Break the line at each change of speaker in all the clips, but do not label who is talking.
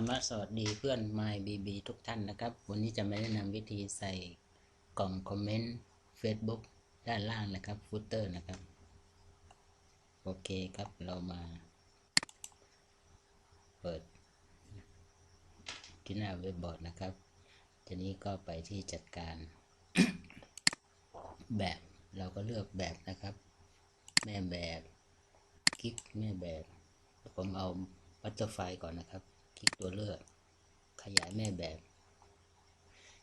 รรมะสวัสดีเพื่อน My BB ทุกท่านนะครับ วันนี้จะมาแนะนำวิธีใส่กล่องคอมเมนต์ Facebook ด้านล่างนะครับฟุตเตอร์นะครับ โอเคครับเรามา เปิด ที่หน้าเว็บบอร์ดนะครับ ทีนี้ก็ไปที่จัดการ แบบเราก็เลือกแบบนะครับ แม่แบบคลิกแม่แบบผมเอาบัตเตอร์ไฟก่อนนะครับ คลิกตัวเลือก ขยายแม่แบบ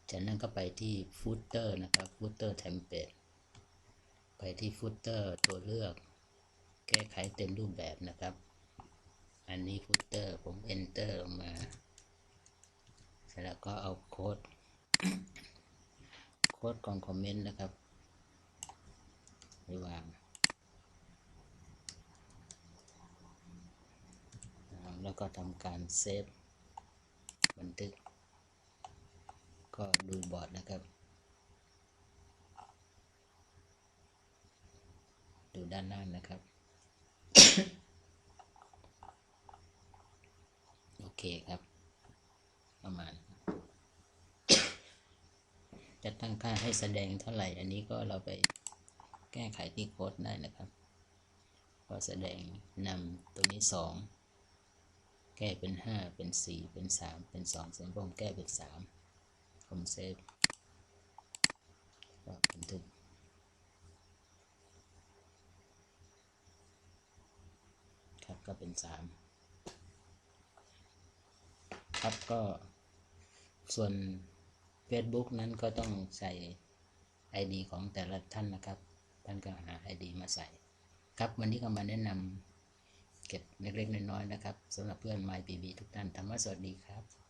จากนั้นก็ไปที่ฟุตเตอร์นะครับฟุตเตอร์เทมเพลตไปที่ฟุตเตอร์ตัวเลือก แก้ไขเต็มรูปแบบนะครับ อันนี้ฟุตเตอร์ผม enter ลงมา เสร็จแล้วก็เอาโค้ด โค้ดกล่องคอมเมนต์นะครับไปวาง แล้วก็ทำการเซฟบันทึก ก็ดูบอร์ดนะครับ ดูด้านล่างนะครับ โอเคครับ ประมาณ จะตั้งค่าให้แสดงเท่าไหร่ อันนี้ก็เราไปแก้ไขที่โค้ดได้นะครับ ก็แสดงนำตัวนี้สอง แก้เป็นห้าเป็นสี่เป็นสามเป็นสองส่วนผมแก้เป็นสามผมเซฟก็บันทึกครับก็เป็นสามครับก็ส่วน Facebook นั้นก็ต้องใส่ ID ของแต่ละท่านนะครับ ท่านก็หา ID มาใส่ ครับวันนี้ก็มาแนะนำ เก็บเล็กๆน้อยๆนะครับสำหรับเพื่อนไม m ี b ทุกท่านธรรมะสวัสดีครับ